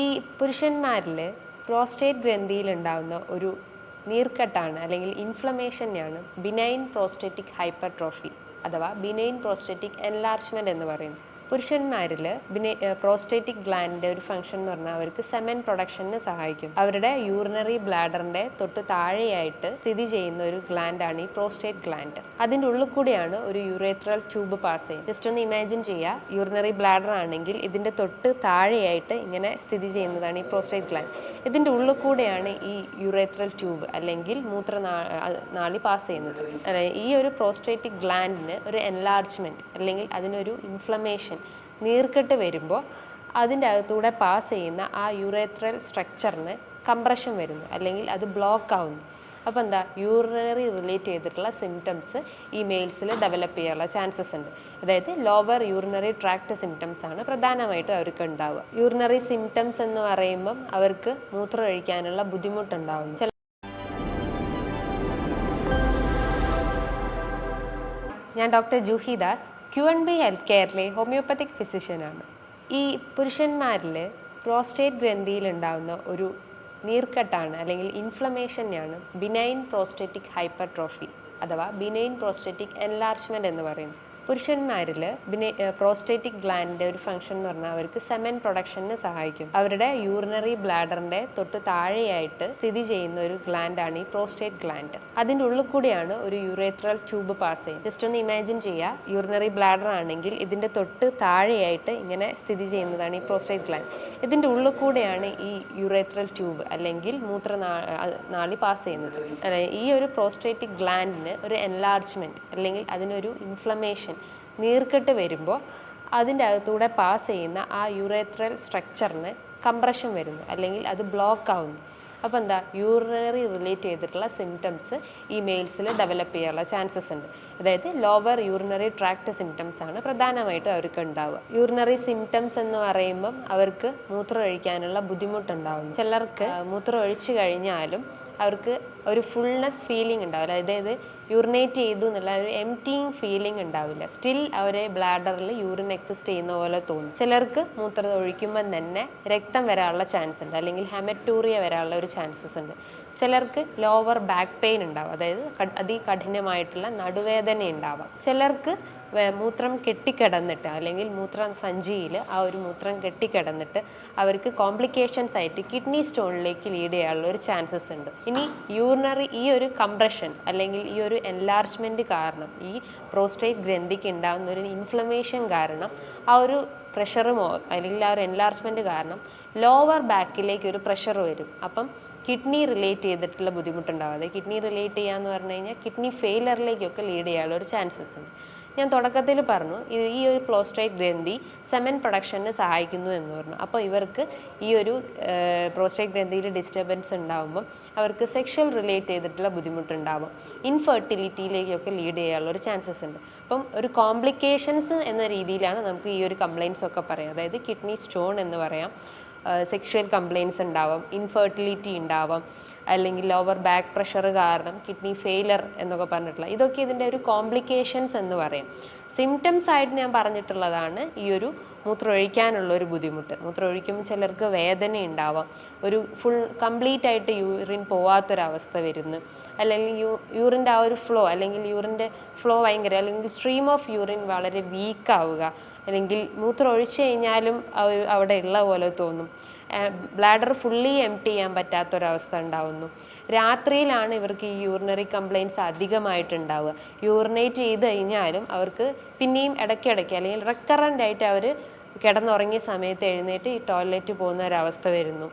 ഈ പുരുഷന്മാരിൽ പ്രോസ്റ്റേറ്റ് ഗ്രന്ഥിയിൽ ഉണ്ടാകുന്ന ഒരു നീർക്കെട്ടാണ് അല്ലെങ്കിൽ ഇൻഫ്ലമേഷനെയാണ് ബിനൈൻ പ്രോസ്റ്റേറ്റിക് ഹൈപ്പർട്രോഫി അഥവാ ബിനൈൻ പ്രോസ്റ്റേറ്റിക് എൻലാർജ്മെന്റ് എന്ന് പറയുന്നത്. പുരുഷന്മാരിൽ പ്രോസ്റ്റേറ്റിക് ഗ്ലാൻഡിന്റെ ഒരു ഫംഗ്ഷൻ എന്ന് പറഞ്ഞാൽ അവർക്ക് സെമൻ പ്രൊഡക്ഷന് സഹായിക്കും. അവരുടെ യൂറിനറി ബ്ലാഡറിന്റെ തൊട്ട് താഴെയായിട്ട് സ്ഥിതി ചെയ്യുന്ന ഒരു ഗ്ലാൻഡാണ് ഈ പ്രോസ്റ്റേറ്റ് ഗ്ലാൻഡ്. അതിന്റെ ഉള്ളിൽ കൂടിയാണ് ഒരു യുറേത്രൽ ട്യൂബ് പാസ് ചെയ്യുന്നത്. ജസ്റ്റ് ഒന്ന് ഇമാജിൻ ചെയ്യുക യൂറിനറി ബ്ലാഡർ ആണെങ്കിൽ ഇതിന്റെ തൊട്ട് താഴെയായിട്ട് ഇങ്ങനെ സ്ഥിതി ചെയ്യുന്നതാണ് ഈ പ്രോസ്റ്റേറ്റ് ഗ്ലാൻഡ്. ഇതിന്റെ ഉള്ളിൽ കൂടെയാണ് ഈ യുറേത്രൽ ട്യൂബ് അല്ലെങ്കിൽ മൂത്ര നാളി പാസ് ചെയ്യുന്നത്. ഈ ഒരു പ്രോസ്റ്റേറ്റിക് ഗ്ലാൻഡിന് ഒരു എൻലാർജ്മെന്റ് അല്ലെങ്കിൽ അതിനൊരു ഇൻഫ്ലമേഷൻ നീർക്കെട്ട് വരുമ്പോൾ അതിന്റെ അകത്തൂടെ പാസ് ചെയ്യുന്ന ആ യുറേത്രൽ സ്ട്രക്ചറിന് കംപ്രഷൻ വരുന്നു. അല്ലെങ്കിൽ അത് ബ്ലോക്ക് ആവുന്നു. അപ്പോൾ എന്താ? യൂറിനറി റിലേറ്റ് ചെയ്തിട്ടുള്ള സിംറ്റംസ് ഈ മെയിൽസിൽ ഡെവലപ്പ് ചെയ്യാനുള്ള ചാൻസസ് ഉണ്ട്. അതായത് ലോവർ യൂറിനറി ട്രാക്ട് സിംറ്റംസ് ആണ് പ്രധാനമായിട്ടും അവർക്ക് ഉണ്ടാവുക. യൂറിനറി സിംറ്റംസ് എന്ന് പറയുമ്പം അവർക്ക് മൂത്രം ഒഴിക്കാനുള്ള ബുദ്ധിമുട്ടുണ്ടാവും ചില ഞാൻ doctor Juhi Das. Q N B health കെയറിലെ homeopathic ഫിസിഷ്യനാണ് ഈ പുരുഷന്മാരിൽ പ്രോസ്റ്റേറ്റ് ഗ്രന്ഥിയിൽ ഉണ്ടാകുന്ന ഒരു നീർക്കെട്ടാണ് അല്ലെങ്കിൽ ഇൻഫ്ലമേഷനെയാണ് ബിനൈൻ പ്രോസ്റ്റേറ്റിക് ഹൈപ്പർട്രോഫി അഥവാ ബിനൈൻ പ്രോസ്റ്റേറ്റിക് എൻലാർജ്മെന്റ് എന്ന് പറയുന്നത്. പുരുഷന്മാരിൽ ബിനെ പ്രോസ്റ്റേറ്റിക് ഗ്ലാൻഡിന്റെ ഒരു ഫംഗ്ഷൻ എന്ന് പറഞ്ഞാൽ അവർക്ക് സെമൻ പ്രൊഡക്ഷന് സഹായിക്കും. അവരുടെ യൂറിനറി ബ്ലാഡറിന്റെ തൊട്ട് താഴെയായിട്ട് സ്ഥിതി ചെയ്യുന്ന ഒരു ഗ്ലാൻഡാണ് ഈ പ്രോസ്റ്റേറ്റ് ഗ്ലാൻഡ്. അതിന്റെ ഉള്ളിൽ കൂടിയാണ് ഒരു യുറേത്രൽ ട്യൂബ് പാസ് ചെയ്യുന്നത്. ജസ്റ്റ് ഒന്ന് ഇമാജിൻ ചെയ്യുക യൂറിനറി ബ്ലാഡർ ആണെങ്കിൽ ഇതിന്റെ തൊട്ട് താഴെയായിട്ട് ഇങ്ങനെ സ്ഥിതി ചെയ്യുന്നതാണ് ഈ പ്രോസ്റ്റേറ്റ് ഗ്ലാൻഡ്. ഇതിന്റെ ഉള്ളിൽ കൂടെയാണ് ഈ യുറേത്രൽ ട്യൂബ് അല്ലെങ്കിൽ മൂത്ര നാളി പാസ് ചെയ്യുന്നത്. ഈ ഒരു പ്രോസ്റ്റേറ്റിക് ഗ്ലാൻഡിന് ഒരു എൻലാർജ്മെന്റ് അല്ലെങ്കിൽ അതിനൊരു ഇൻഫ്ലമേഷൻ നീർക്കെട്ട് വരുമ്പോൾ അതിന്റെ അകത്തൂടെ പാസ് ചെയ്യുന്ന ആ യുറേത്രൽ സ്ട്രക്ചറിന് കംപ്രഷൻ വരുന്നു. അല്ലെങ്കിൽ അത് ബ്ലോക്ക് ആവുന്നു. അപ്പോൾ എന്താ? യൂറിനറി റിലേറ്റ് ചെയ്തിട്ടുള്ള സിംറ്റംസ് ഈ മെയിൽസിൽ ഡെവലപ്പ് ചെയ്യാനുള്ള ചാൻസസ് ഉണ്ട്. അതായത് ലോവർ യൂറിനറി ട്രാക്ട് സിംറ്റംസ് ആണ് പ്രധാനമായിട്ടും അവർക്ക് ഉണ്ടാവുക. യൂറിനറി സിംറ്റംസ് എന്ന് പറയുമ്പം അവർക്ക് മൂത്രം ഒഴിക്കാനുള്ള ബുദ്ധിമുട്ടുണ്ടാവും ചിലർക്ക് മൂത്രം ഒഴിച്ചു കഴിഞ്ഞാലും അവർക്ക് ഒരു ഫുൾനെസ് ഫീലിംഗ് ഉണ്ടാവില്ല. അതായത് യൂറിനേറ്റ് ചെയ്തു എന്നുള്ള ഒരു എംറ്റിങ് ഫീലിംഗ് ഉണ്ടാവില്ല. സ്റ്റിൽ അവരെ ബ്ലാഡറിൽ യൂറിൻ എക്സിസ്റ്റ് ചെയ്യുന്ന പോലെ തോന്നും. ചിലർക്ക് മൂത്രം ഒഴിക്കുമ്പം തന്നെ രക്തം വരാനുള്ള ചാൻസ് ഉണ്ട്. അല്ലെങ്കിൽ ഹെമറ്റൂറിയ വരാനുള്ള ഒരു ചാൻസസ് ഉണ്ട്. ചിലർക്ക് ലോവർ ബാക്ക് പെയിൻ ഉണ്ടാവും. അതായത് അതികഠിനമായിട്ടുള്ള നടുവേദന ഉണ്ടാവാം. ചിലർക്ക് മൂത്രം കെട്ടിക്കിടന്നിട്ട് അല്ലെങ്കിൽ മൂത്രം സഞ്ചിയിൽ ആ ഒരു മൂത്രം കെട്ടിക്കിടന്നിട്ട് അവർക്ക് കോംപ്ലിക്കേഷൻസ് ആയിട്ട് കിഡ്നി സ്റ്റോണിലേക്ക് ലീഡ് ചെയ്യാനുള്ള ഒരു ചാൻസസ് ഉണ്ട്. ഇനി യൂറിനറി ഈ ഒരു കംപ്രഷൻ അല്ലെങ്കിൽ ഈ ഒരു എൻലാർജ്മെന്റ് കാരണം ഈ പ്രോസ്റ്റേറ്റ് ഗ്രന്ഥിക്ക് ഉണ്ടാകുന്ന ഒരു ഇൻഫ്ലമേഷൻ കാരണം ആ ഒരു പ്രഷറുമോ അല്ലെങ്കിൽ ആ ഒരു എൻലാർജ്മെന്റ് കാരണം ലോവർ ബാക്കിലേക്ക് ഒരു പ്രഷർ വരും. അപ്പം കിഡ്നി റിലേറ്റ് ചെയ്തിട്ടുള്ള ബുദ്ധിമുട്ടുണ്ടാവാതെ കിഡ്നി റിലേറ്റ് ചെയ്യാന്ന് പറഞ്ഞു കഴിഞ്ഞാൽ കിഡ്നി ഫെയിലറിലേക്കൊക്കെ ലീഡ് ചെയ്യാനുള്ള ഒരു ചാൻസസ് ഉണ്ട്. ഞാൻ തുടക്കത്തിൽ പറഞ്ഞു ഈ ഒരു പ്രോസ്റ്റേറ്റ് ഗ്രന്ഥി സെമൻ പ്രൊഡക്ഷന് സഹായിക്കുന്നു എന്ന് പറഞ്ഞു. അപ്പോൾ ഇവർക്ക് ഈ ഒരു പ്രോസ്റ്റേറ്റ് ഗ്രന്ഥിയിൽ ഡിസ്റ്റർബൻസ് ഉണ്ടാകുമ്പോൾ അവർക്ക് സെക്ഷൽ റിലേറ്റ് ചെയ്തിട്ടുള്ള ബുദ്ധിമുട്ടുണ്ടാകും ഇൻഫെർട്ടിലിറ്റിയിലേക്കൊക്കെ ലീഡ് ചെയ്യാനുള്ള ഒരു ചാൻസസ് ഉണ്ട്. അപ്പം ഒരു കോംപ്ലിക്കേഷൻസ് എന്ന രീതിയിലാണ് നമുക്ക് ഈ ഒരു കംപ്ലയിൻസ് ഒക്കെ പറയാം. അതായത് കിഡ്നി സ്റ്റോൺ എന്ന് പറയാം. സെക്ഷൽ കംപ്ലയിൻസ് ഉണ്ടാവാം ഇൻഫെർട്ടിലിറ്റി ഉണ്ടാവാം അല്ലെങ്കിൽ ലോവർ ബാക്ക് പ്രഷർ കാരണം കിഡ്നി ഫെയിലർ എന്നൊക്കെ പറഞ്ഞിട്ടുള്ള ഇതൊക്കെ ഇതിന്റെ ഒരു കോംപ്ലിക്കേഷൻസ് എന്ന് പറയും. സിംറ്റംസ് ആയിട്ട് ഞാൻ പറഞ്ഞിട്ടുള്ളതാണ് ഈ ഒരു മൂത്രമൊഴിക്കാനുള്ള ഒരു ബുദ്ധിമുട്ട്. മൂത്രമൊഴിക്കുമ്പോൾ ചിലർക്ക് വേദന ഉണ്ടാവാം. ഒരു ഫുൾ കംപ്ലീറ്റ് ആയിട്ട് യൂറിൻ പോവാത്തൊരവസ്ഥ വരുന്നു. അല്ലെങ്കിൽ യൂ യൂറിന്റെ ആ ഒരു ഫ്ലോ അല്ലെങ്കിൽ യൂറിന്റെ ഫ്ലോ ഭയങ്കര അല്ലെങ്കിൽ സ്ട്രീം ഓഫ് യൂറിൻ വളരെ വീക്കാവുക അല്ലെങ്കിൽ മൂത്രം ഒഴിച്ചു കഴിഞ്ഞാലും അവിടെ ഉള്ള പോലെ തോന്നും. ബ്ലാഡർ ഫുള്ളി എം ടി ചെയ്യാൻ പറ്റാത്തൊരവസ്ഥ ഉണ്ടാവുന്നു. രാത്രിയിലാണ് ഇവർക്ക് ഈ യൂറിനറി കംപ്ലയിൻസ് അധികമായിട്ടുണ്ടാവുക. യൂറിനേറ്റ് ചെയ്ത് കഴിഞ്ഞാലും അവർക്ക് പിന്നെയും ഇടയ്ക്കിടയ്ക്ക് അല്ലെങ്കിൽ റെക്കറന്റ് ആയിട്ട് അവർ കിടന്നുറങ്ങിയ സമയത്ത് എഴുന്നേറ്റ് ഈ ടോയ്ലറ്റ് പോകുന്ന ഒരവസ്ഥ വരുന്നു.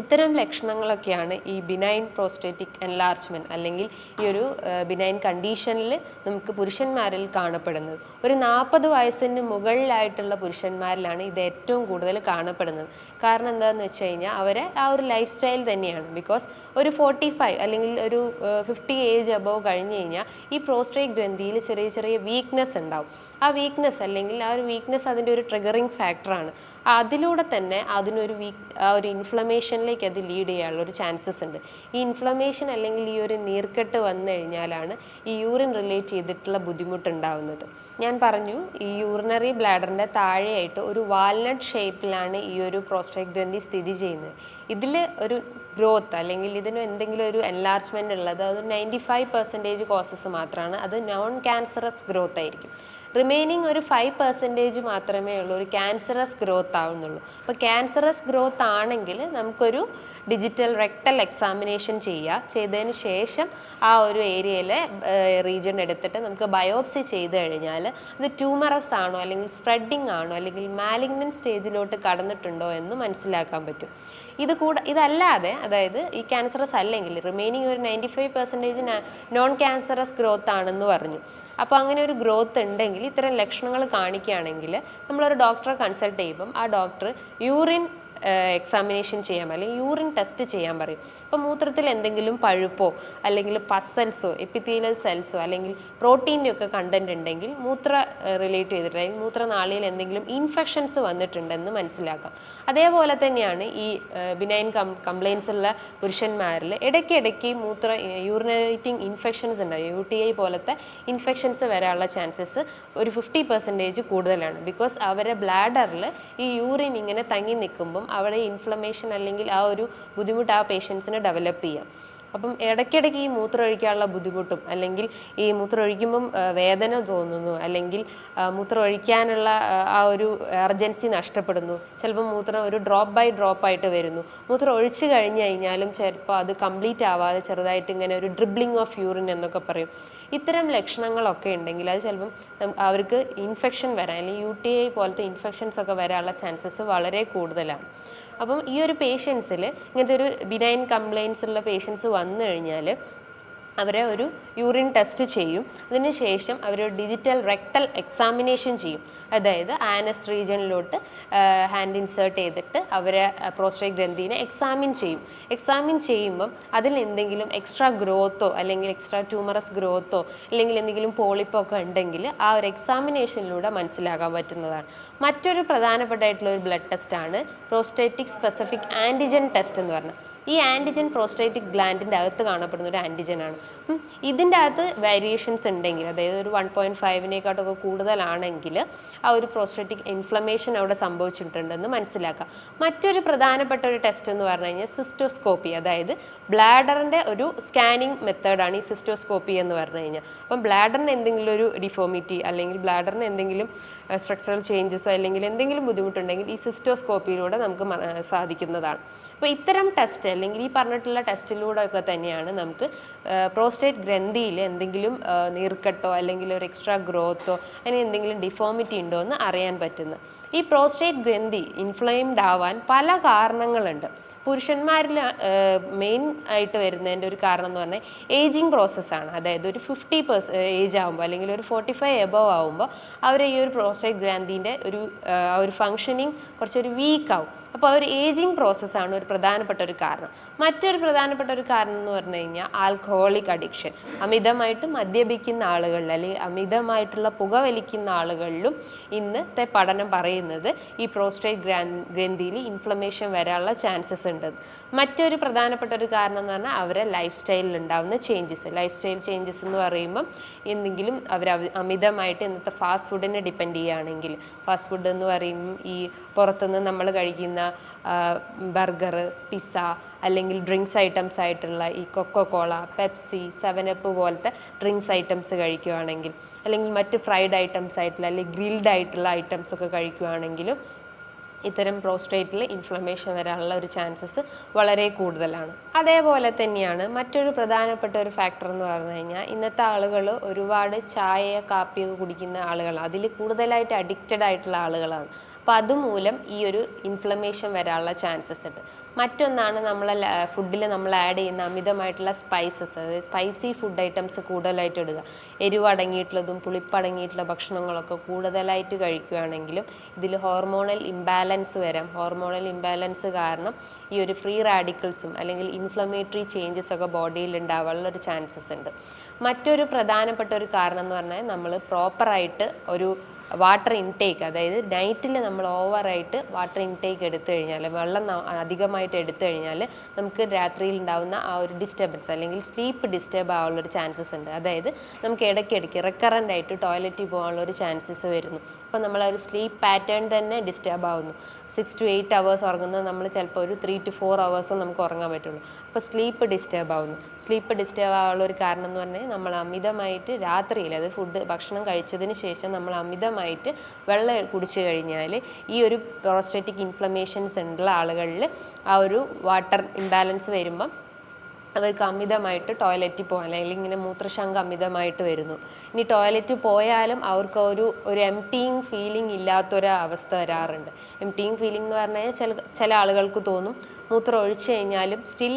ഇത്തരം ലക്ഷണങ്ങളൊക്കെയാണ് ഈ ബിനൈൻ പ്രോസ്റ്റേറ്റിക് എൻലാർജ്മെന്റ് അല്ലെങ്കിൽ ഈ ഒരു ബിനൈൻ കണ്ടീഷനിൽ നമുക്ക് പുരുഷന്മാരിൽ കാണപ്പെടുന്നത്. ഒരു നാൽപ്പത് വയസ്സിന് മുകളിലായിട്ടുള്ള പുരുഷന്മാരിലാണ് ഇത് ഏറ്റവും കൂടുതൽ കാണപ്പെടുന്നത്. കാരണം എന്താണെന്ന് വെച്ച് കഴിഞ്ഞാൽ അവരെ ആ ഒരു ലൈഫ് സ്റ്റൈൽ തന്നെയാണ്. ബിക്കോസ് ഒരു ഫോർട്ടി ഫൈവ് അല്ലെങ്കിൽ ഒരു ഫിഫ്റ്റി ഏജ് അബവ് കഴിഞ്ഞ് കഴിഞ്ഞാൽ ഈ പ്രോസ്റ്റേറ്റ് ഗ്രന്ഥിയിൽ ചെറിയ ചെറിയ വീക്ക്നെസ് ഉണ്ടാവും. ആ വീക്ക്നെസ് അല്ലെങ്കിൽ ആ ഒരു വീക്ക്നെസ് അതിന്റെ ഒരു ട്രിഗറിങ് ഫാക്ടറാണ് അതിലൂടെ തന്നെ അതിനൊരു വീക്ക് ഒരു ഇൻഫ്ലമേഷനിലേക്ക് അത് ലീഡ് ചെയ്യാനുള്ള ഒരു ചാൻസസ് ഉണ്ട്. ഈ ഇൻഫ്ലമേഷൻ അല്ലെങ്കിൽ ഈ ഒരു നീർക്കെട്ട് വന്നു കഴിഞ്ഞാലാണ് ഈ യൂറിൻ റിലേറ്റ് ചെയ്തിട്ടുള്ള ബുദ്ധിമുട്ടുണ്ടാവുന്നത്. ഞാൻ പറഞ്ഞു ഈ യൂറിനറി ബ്ലാഡറിന്റെ താഴെയായിട്ട് ഒരു വാൽനട്ട് ഷേപ്പിലാണ് ഈ ഒരു പ്രോസ്റ്റേറ്റ് ഗ്രന്ഥി സ്ഥിതി ചെയ്യുന്നത്. ഇതിൽ ഒരു ഗ്രോത്ത് അല്ലെങ്കിൽ ഇതിന് എന്തെങ്കിലും ഒരു എൻലാർജ്മെന്റ് ഉള്ളത് അത് നയന്റി ഫൈവ് പെർസെന്റേജ് കോസസ് മാത്രമാണ് അത് നോൺ ക്യാൻസറസ് ഗ്രോത്ത് ആയിരിക്കും. റിമൈനിങ് ഒരു ഫൈവ് പെർസെന്റേജ് മാത്രമേ ഉള്ളൂ ഒരു ക്യാൻസറസ് ഗ്രോത്ത് ആവുന്നുള്ളൂ. അപ്പോൾ ക്യാൻസറസ് ഗ്രോത്ത് ആണെങ്കിൽ നമുക്കൊരു ഡിജിറ്റൽ റെക്ടൽ എക്സാമിനേഷൻ ചെയ്യുക ചെയ്തതിന് ശേഷം ആ ഒരു ഏരിയയിലെ റീജിയൻ എടുത്തിട്ട് നമുക്ക് ബയോപ്സി ചെയ്ത് കഴിഞ്ഞാൽ അത് ട്യൂമറസ് ആണോ അല്ലെങ്കിൽ സ്പ്രെഡിങ് ആണോ അല്ലെങ്കിൽ മാലിഗ്നൻ സ്റ്റേജിലോട്ട് കടന്നിട്ടുണ്ടോ എന്ന് മനസ്സിലാക്കാൻ പറ്റും. ഇത് കൂട ഇതല്ലാതെ അതായത് ഈ ക്യാൻസറസ് അല്ലെങ്കിൽ റിമൈനിങ് ഒരു ninety five percentage non cancerous growth ആണെന്ന് പറഞ്ഞു. അപ്പോൾ അങ്ങനെ ഒരു ഗ്രോത്ത് ഉണ്ടെങ്കിൽ ഇത്തരം ലക്ഷണങ്ങൾ കാണിക്കുകയാണെങ്കിൽ നമ്മളൊരു ഡോക്ടറെ കൺസൾട്ട് ചെയ്യുമ്പം ആ ഡോക്ടർ യൂറിൻ എക്സാമിനേഷൻ ചെയ്യാൻ അല്ലെങ്കിൽ യൂറിൻ ടെസ്റ്റ് ചെയ്യാൻ പറയും. അപ്പോൾ മൂത്രത്തിൽ എന്തെങ്കിലും പഴുപ്പോ അല്ലെങ്കിൽ പസൽസോ എപ്പിത്തീലിയൽ സെൽസോ അല്ലെങ്കിൽ പ്രോട്ടീന്റെ ഒക്കെ കണ്ടന്റ് ഉണ്ടെങ്കിൽ മൂത്ര റിലേറ്റ് ചെയ്തിട്ട് അല്ലെങ്കിൽ മൂത്രനാളിയിൽ എന്തെങ്കിലും ഇൻഫെക്ഷൻസ് വന്നിട്ടുണ്ടെന്ന് മനസ്സിലാക്കാം. അതേപോലെ തന്നെയാണ് ഈ ബിനൈൻ കം കംപ്ലയിൻസ് ഉള്ള പുരുഷന്മാരിൽ ഇടയ്ക്കിടയ്ക്ക് മൂത്ര യൂറിനേറ്റിംഗ് ഇൻഫെക്ഷൻസ് ഉണ്ടാവും യു ടി ഐ പോലത്തെ ഇൻഫെക്ഷൻസ് വരാനുള്ള ചാൻസസ് ഒരു ഫിഫ്റ്റി പെർസെന്റേജ് കൂടുതലാണ്. ബിക്കോസ് അവരെ ബ്ലാഡറിൽ ഈ യൂറിൻ ഇങ്ങനെ തങ്ങി നിൽക്കുമ്പം അവിടെ ഇൻഫ്ലമേഷൻ അല്ലെങ്കിൽ ആ ഒരു ബുദ്ധിമുട്ട് ആ പേഷ്യൻസിന് ഡെവലപ്പ് ചെയ്യാം. അപ്പം ഇടയ്ക്കിടയ്ക്ക് ഈ മൂത്രം ഒഴിക്കാനുള്ള ബുദ്ധിമുട്ടും അല്ലെങ്കിൽ ഈ മൂത്രം ഒഴിക്കുമ്പം വേദന തോന്നുന്നു അല്ലെങ്കിൽ മൂത്രം ഒഴിക്കാനുള്ള ആ, ഒരു എർജൻസി നഷ്ടപ്പെടുന്നു. ചിലപ്പോൾ മൂത്രം ഒരു ഡ്രോപ്പ് ബൈ ഡ്രോപ്പ് ആയിട്ട് വരുന്നു. മൂത്രം ഒഴിച്ചു കഴിഞ്ഞു കഴിഞ്ഞാലും ചിലപ്പോൾ അത് കംപ്ലീറ്റ് ആവാതെ ചെറുതായിട്ട് ഇങ്ങനെ ഒരു ഡ്രിബ്ലിംഗ് ഓഫ് യൂറിൻ എന്നൊക്കെ പറയും. ഇത്തരം ലക്ഷണങ്ങളൊക്കെ ഉണ്ടെങ്കിൽ അത് ചിലപ്പം അവർക്ക് ഇൻഫെക്ഷൻ വരാൻ അല്ലെങ്കിൽ യു ടി ഐ പോലത്തെ ഇൻഫെക്ഷൻസ് ഒക്കെ വരാനുള്ള ചാൻസസ് വളരെ കൂടുതലാണ്. അപ്പം ഈ ഒരു പേഷ്യൻസിൽ ഇങ്ങനത്തെ ഒരു ബിനൈൻ കംപ്ലയിൻസ് ഉള്ള പേഷ്യൻസ് വന്നു കഴിഞ്ഞാൽ അവരെ ഒരു യൂറിൻ ടെസ്റ്റ് ചെയ്യും. അതിനുശേഷം അവർ ഡിജിറ്റൽ റെക്ടൽ എക്സാമിനേഷൻ ചെയ്യും. അതായത് ആനസ് റീജിയനിലോട്ട് ഹാൻഡ് ഇൻസേർട്ട് ചെയ്തിട്ട് അവരെ പ്രോസ്റ്റേറ്റ് ഗ്രന്ഥിനെ എക്സാമിൻ ചെയ്യും. എക്സാമിൻ ചെയ്യുമ്പം അതിൽ എന്തെങ്കിലും എക്സ്ട്രാ ഗ്രോത്തോ അല്ലെങ്കിൽ എക്സ്ട്രാ ട്യൂമറസ് ഗ്രോത്തോ അല്ലെങ്കിൽ എന്തെങ്കിലും പോളിപ്പോ ഒക്കെ ഉണ്ടെങ്കിൽ ആ ഒരു എക്സാമിനേഷനിലൂടെ മനസ്സിലാക്കാൻ പറ്റുന്നതാണ്. മറ്റൊരു പ്രധാനപ്പെട്ടായിട്ടുള്ള ഒരു ബ്ലഡ് ടെസ്റ്റാണ് പ്രോസ്റ്റേറ്റിക് സ്പെസിഫിക് ആന്റിജൻ ടെസ്റ്റ് എന്ന് പറഞ്ഞാൽ ഈ ആന്റിജൻ പ്രോസ്റ്റേറ്റിക് ഗ്ലാൻഡിന്റെ അകത്ത് കാണപ്പെടുന്ന ഒരു ഉം, ഇതിന്റെ അകത്ത് വേരിയേഷൻസ് ഉണ്ടെങ്കിൽ അതായത് ഒരു വൺ പോയിന്റ് ഫൈവിനേക്കാട്ടൊക്കെ കൂടുതലാണെങ്കിൽ ആ ഒരു പ്രോസ്റ്റേറ്റിക് ഇൻഫ്ലമേഷൻ അവിടെ സംഭവിച്ചിട്ടുണ്ടെന്ന് മനസ്സിലാക്കാം. മറ്റൊരു പ്രധാനപ്പെട്ട ഒരു ടെസ്റ്റ് എന്ന് പറഞ്ഞു കഴിഞ്ഞാൽ സിസ്റ്റോസ്കോപ്പി അതായത് ബ്ലാഡറിന്റെ ഒരു സ്കാനിങ് മെത്തേഡാണ് ഈ സിസ്റ്റോസ്കോപ്പി എന്ന് പറഞ്ഞു കഴിഞ്ഞാൽ. അപ്പം ബ്ലാഡറിന് എന്തെങ്കിലും ഒരു ഡിഫോമിറ്റി അല്ലെങ്കിൽ ബ്ലാഡറിന് എന്തെങ്കിലും സ്ട്രക്ചറൽ ചേഞ്ചസോ അല്ലെങ്കിൽ എന്തെങ്കിലും ബുദ്ധിമുട്ടുണ്ടെങ്കിൽ ഈ സിസ്റ്റോസ്കോപ്പിയിലൂടെ നമുക്ക് സാധിക്കുന്നതാണ്. അപ്പോൾ ഇത്തരം ടെസ്റ്റ് അല്ലെങ്കിൽ ഈ പറഞ്ഞിട്ടുള്ള ടെസ്റ്റിലൂടെ ഒക്കെ തന്നെയാണ് നമുക്ക് പ്രോസ്റ്റേറ്റ് ഗ്രന്ഥിയിൽ എന്തെങ്കിലും നീർക്കട്ടോ അല്ലെങ്കിൽ ഒരു എക്സ്ട്രാ ഗ്രോത്തോ അങ്ങനെ എന്തെങ്കിലും ഡിഫോമിറ്റി ഉണ്ടോ എന്ന് അറിയാൻ പറ്റുന്നത്. ഈ പ്രോസ്റ്റേറ്റ് ഗ്രന്ഥി ഇൻഫ്ലെയിംഡ് ആവാൻ പല കാരണങ്ങളുണ്ട്. പുരുഷന്മാരിൽ മെയിൻ ആയിട്ട് വരുന്നതിന്റെ ഒരു കാരണം എന്ന് പറഞ്ഞാൽ ഏജിങ് പ്രോസസ്സാണ് അതായത് ഒരു ഫിഫ്റ്റി പേഴ്സ് ഏജ് ആകുമ്പോൾ അല്ലെങ്കിൽ ഒരു ഫോർട്ടി ഫൈവ് എബവ് ആകുമ്പോൾ അവർ ഈ ഒരു പ്രോസ്റ്റേറ്റ് ഗ്രാന്തിന്റെ ഒരു ഒരു ഫങ്ഷനിങ് കുറച്ചൊരു വീക്ക് ആവും. അപ്പോൾ ഒരു ഏജിങ് പ്രോസസ്സാണ് ഒരു പ്രധാനപ്പെട്ട ഒരു കാരണം. മറ്റൊരു പ്രധാനപ്പെട്ട ഒരു കാരണം എന്ന് പറഞ്ഞു കഴിഞ്ഞാൽ ആൽക്കഹോളിക് അഡിക്ഷൻ അമിതമായിട്ട് മദ്യപിക്കുന്ന ആളുകളിൽ അല്ലെങ്കിൽ അമിതമായിട്ടുള്ള പുകവലിക്കുന്ന ആളുകളിലും ഇന്നത്തെ പഠനം പറയുന്നത് ഈ പ്രോസ്റ്റേറ്റ് ഗ്രന്ഥിയിൽ ഇൻഫ്ലമേഷൻ വരാനുള്ള ചാൻസസ് ഉണ്ട്. മറ്റൊരു പ്രധാനപ്പെട്ട ഒരു കാരണം എന്ന് പറഞ്ഞാൽ അവരെ ലൈഫ് സ്റ്റൈലിൽ ഉണ്ടാകുന്ന ചേഞ്ചസ് ലൈഫ് സ്റ്റൈൽ ചേഞ്ചസ് എന്ന് പറയുമ്പം എന്തെങ്കിലും അവർ അമിതമായിട്ട് ഇന്നത്തെ ഫാസ്റ്റ് ഫുഡിനെ ഡിപ്പെൻഡ് ചെയ്യുകയാണെങ്കിൽ ഫാസ്റ്റ് ഫുഡ് എന്ന് പറയുമ്പം ഈ പുറത്തുനിന്ന് നമ്മൾ കഴിക്കുന്ന ബർഗർ പിസ്സ അല്ലെങ്കിൽ ഡ്രിങ്ക്സ് ഐറ്റംസ് ആയിട്ടുള്ള ഈ Coca Cola Pepsi seven up പോലത്തെ ഡ്രിങ്ക്സ് ഐറ്റംസ് കഴിക്കുകയാണെങ്കിൽ അല്ലെങ്കിൽ മറ്റ് ഫ്രൈഡ് ഐറ്റംസ് ആയിട്ടുള്ള അല്ലെങ്കിൽ ഗ്രിൽഡ് ആയിട്ടുള്ള ഐറ്റംസ് ഒക്കെ കഴിക്കുകയാണെങ്കിലും ഇത്തരം പ്രോസ്റ്റേറ്റിൽ ഇൻഫ്ലമേഷൻ വരാനുള്ള ഒരു ചാൻസസ് വളരെ കൂടുതലാണ്. അതേപോലെ തന്നെയാണ് മറ്റൊരു പ്രധാനപ്പെട്ട ഒരു ഫാക്ടർ എന്ന് പറഞ്ഞു കഴിഞ്ഞാൽ ഇന്നത്തെ ആളുകൾ ഒരുപാട് ചായ കാപ്പിയൊക്കെ കുടിക്കുന്ന ആളുകൾ അതിൽ കൂടുതലായിട്ട് അഡിക്റ്റഡ് ആയിട്ടുള്ള ആളുകളാണ്. അപ്പോൾ അതുമൂലം ഈ ഒരു ഇൻഫ്ലമേഷൻ വരാനുള്ള ചാൻസസ് ഉണ്ട്. മറ്റൊന്നാണ് നമ്മൾ ഫുഡിൽ നമ്മൾ ആഡ് ചെയ്യുന്ന അമിതമായിട്ടുള്ള സ്പൈസസ് അതായത് സ്പൈസി ഫുഡ് ഐറ്റംസ് കൂടുതലായിട്ട് ഇടുക. എരിവടങ്ങിയിട്ടുള്ളതും പുളിപ്പടങ്ങിയിട്ടുള്ള ഭക്ഷണങ്ങളൊക്കെ കൂടുതലായിട്ട് കഴിക്കുകയാണെങ്കിലും ഇതിൽ ഹോർമോണൽ ഇംബാലൻസ് വരാം. ഹോർമോണൽ ഇംബാലൻസ് കാരണം ഈ ഒരു ഫ്രീ റാഡിക്കൽസും അല്ലെങ്കിൽ ഇൻഫ്ലമേറ്ററി ചേഞ്ചസ് ഒക്കെ ബോഡിയിൽ ഉണ്ടാവാനുള്ള ഒരു ചാൻസസ് ഉണ്ട്. മറ്റൊരു പ്രധാനപ്പെട്ട ഒരു കാരണം എന്ന് പറഞ്ഞാൽ നമ്മൾ പ്രോപ്പറായിട്ട് ഒരു വാട്ടർ ഇൻടേക്ക് അതായത് നൈറ്റിൽ നമ്മൾ ഓവറായിട്ട് വാട്ടർ ഇൻടേക്ക് എടുത്തു കഴിഞ്ഞാൽ വെള്ളം അധികമായിട്ട് എടുത്തു കഴിഞ്ഞാൽ നമുക്ക് രാത്രിയിൽ ഉണ്ടാകുന്ന ആ ഒരു ഡിസ്റ്റർബൻസ് അല്ലെങ്കിൽ സ്ലീപ്പ് ഡിസ്റ്റർബ് ആവാനുള്ളൊരു ചാൻസസ് ഉണ്ട്. അതായത് നമുക്ക് ഇടയ്ക്കിടയ്ക്ക് റെക്കറന്റ് ആയിട്ട് ടോയ്ലറ്റിൽ പോകാനുള്ള ഒരു ചാൻസസ് വരുന്നു. അപ്പോൾ നമ്മൾ ഒരു സ്ലീപ്പ് പാറ്റേൺ തന്നെ ഡിസ്റ്റർബ് ആവുന്നു. സിക്സ് ടു എയ്റ്റ് അവേഴ്സ് ഉറങ്ങുന്നത് നമ്മൾ ചിലപ്പോൾ ഒരു ത്രീ ടു ഫോർ അവേഴ്സും നമുക്ക് ഉറങ്ങാൻ പറ്റുള്ളൂ. അപ്പോൾ സ്ലീപ്പ് ഡിസ്റ്റർബ് ആവുന്നു. സ്ലീപ്പ് ഡിസ്റ്റർബ് ആവാനുള്ള ഒരു കാരണം എന്ന് പറഞ്ഞാൽ നമ്മൾ അമിതമായിട്ട് രാത്രിയിൽ അത് ഫുഡ് ഭക്ഷണം കഴിച്ചതിന് ശേഷം നമ്മൾ അമിതമായിട്ട് വെള്ളം കുടിച്ചു കഴിഞ്ഞാൽ ഈ ഒരു പ്രോസ്റ്റേറ്റിക് ഇൻഫ്ലമേഷൻസ് ഉള്ള ആളുകളിൽ ആ ഒരു വാട്ടർ ഇംബാലൻസ് വരുമ്പം അവർക്ക് അമിതമായിട്ട് ടോയ്ലറ്റിൽ പോകാൻ അല്ലെങ്കിൽ ഇങ്ങനെ മൂത്രശങ്ക അമിതമായിട്ട് വരുന്നു. ഇനി ടോയ്ലറ്റ് പോയാലും അവർക്ക് ഒരു ഒരു എംറ്റിങ് ഫീലിംഗ് ഇല്ലാത്തൊരു അവസ്ഥ വരാറുണ്ട്. എംറ്റിങ് ഫീലിംഗ് എന്ന് പറഞ്ഞാൽ ചില ചില ആളുകൾക്ക് തോന്നും മൂത്രം ഒഴിച്ചു കഴിഞ്ഞാലും still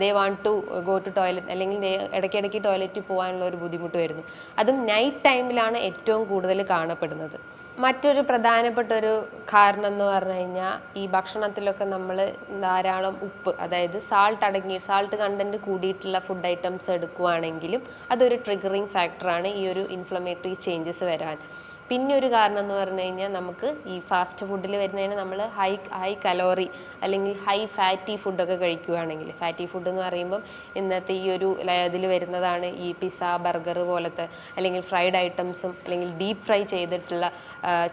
they want to go to toilet അല്ലെങ്കിൽ ഇടയ്ക്കിടയ്ക്ക് ടോയ്ലറ്റിൽ പോകാനുള്ള ഒരു ബുദ്ധിമുട്ട് വരുന്നു. അതും നൈറ്റ് ടൈമിലാണ് ഏറ്റവും കൂടുതൽ കാണപ്പെടുന്നത്. മറ്റൊരു പ്രധാനപ്പെട്ട ഒരു കാരണം എന്ന് പറഞ്ഞു കഴിഞ്ഞാൽ ഈ ഭക്ഷണത്തിലൊക്കെ നമ്മൾ ധാരാളം ഉപ്പ് അതായത് സാൾട്ട് അടങ്ങി സാൾട്ട് കണ്ടന്റ് കൂടിയിട്ടുള്ള ഫുഡ് ഐറ്റംസ് എടുക്കുവാണെങ്കിലും അതൊരു ട്രിഗറിങ് ഫാക്ടറാണ് ഈ ഒരു ഇൻഫ്ലമേറ്ററി ചേഞ്ചസ് വരാൻ. പിന്നെ ഒരു കാരണം എന്ന് പറഞ്ഞു കഴിഞ്ഞാൽ നമുക്ക് ഈ ഫാസ്റ്റ് ഫുഡിൽ വരുന്നതിന് നമ്മൾ ഹൈ ഹൈ കലോറി അല്ലെങ്കിൽ ഹൈ ഫാറ്റി ഫുഡൊക്കെ കഴിക്കുകയാണെങ്കിൽ ഫാറ്റി ഫുഡ് എന്ന് പറയുമ്പം ഇന്നത്തെ ഈ ഒരു ഇതിൽ വരുന്നതാണ് ഈ പിസ്സ ബർഗർ പോലത്തെ അല്ലെങ്കിൽ ഫ്രൈഡ് ഐറ്റംസും അല്ലെങ്കിൽ ഡീപ്പ് ഫ്രൈ ചെയ്തിട്ടുള്ള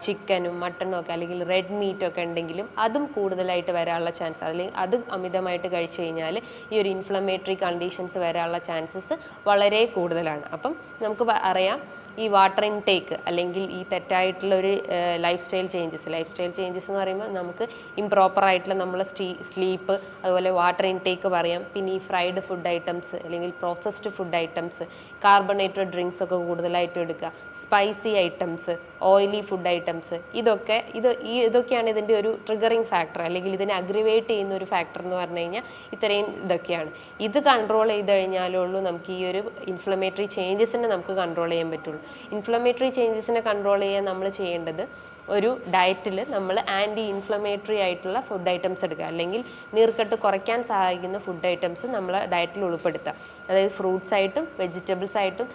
ചിക്കനും മട്ടനും ഒക്കെ അല്ലെങ്കിൽ റെഡ് മീറ്റും ഒക്കെ ഉണ്ടെങ്കിലും അതും കൂടുതലായിട്ട് വരാനുള്ള ചാൻസ്. അല്ലെങ്കിൽ അത് അമിതമായിട്ട് കഴിച്ചു കഴിഞ്ഞാൽ ഈ ഒരു ഇൻഫ്ലമേറ്ററി കണ്ടീഷൻസ് വരാനുള്ള ചാൻസസ് വളരെ കൂടുതലാണ്. അപ്പം നമുക്ക് അറിയാം ഈ വാട്ടർ ഇൻടേക്ക് അല്ലെങ്കിൽ ഈ തെറ്റായിട്ടുള്ള ഒരു life style changes life style changes എന്ന് പറയുമ്പോൾ നമുക്ക് ഇംപ്രോപ്പർ ആയിട്ടുള്ള നമ്മളെ സ്റ്റീ സ്ലീപ്പ് അതുപോലെ വാട്ടർ ഇൻടേക്ക് പറയാം. പിന്നെ ഈ ഫ്രൈഡ് ഫുഡ് ഐറ്റംസ് അല്ലെങ്കിൽ processed food items carbonated drinks ഒക്കെ കൂടുതലായിട്ട് എടുക്കുക. Spicy items oily food items ഇതൊക്കെ ഇത് ഈ ഇതൊക്കെയാണ് ഇതിന്റെ ഒരു ട്രിഗറിങ് ഫാക്ടർ അല്ലെങ്കിൽ ഇതിനെ അഗ്രിവേറ്റ് ചെയ്യുന്ന ഒരു ഫാക്ടർ എന്ന് പറഞ്ഞു കഴിഞ്ഞാൽ ഇത്രയും ഇതൊക്കെയാണ്. ഇത് കൺട്രോൾ ചെയ്ത് കഴിഞ്ഞാലുള്ളൂ നമുക്ക് ഈ ഒരു ഇൻഫ്ലമേറ്ററി ചേഞ്ചസിനെ നമുക്ക് കൺട്രോൾ ചെയ്യാൻ പറ്റുള്ളൂ. ഇൻഫ്ലമേറ്ററി ചേഞ്ചസിനെ കൺട്രോൾ ചെയ്യാൻ നമ്മൾ ചെയ്യേണ്ടത്. ഒരു ഡയറ്റിൽ നമ്മൾ ആന്റി ഇൻഫ്ലമേറ്ററി ആയിട്ടുള്ള ഫുഡ് ഐറ്റംസ് എടുക്കുക. അല്ലെങ്കിൽ നീർക്കെട്ട് കുറയ്ക്കാൻ സഹായിക്കുന്ന ഫുഡ് ഐറ്റംസ് നമ്മൾ ഡയറ്റിൽ ഉൾപ്പെടുത്തുക. അതായത് ഫ്രൂട്ട്സ് ആയിട്ടും വെജിറ്റബിൾസ് ആയിട്ടും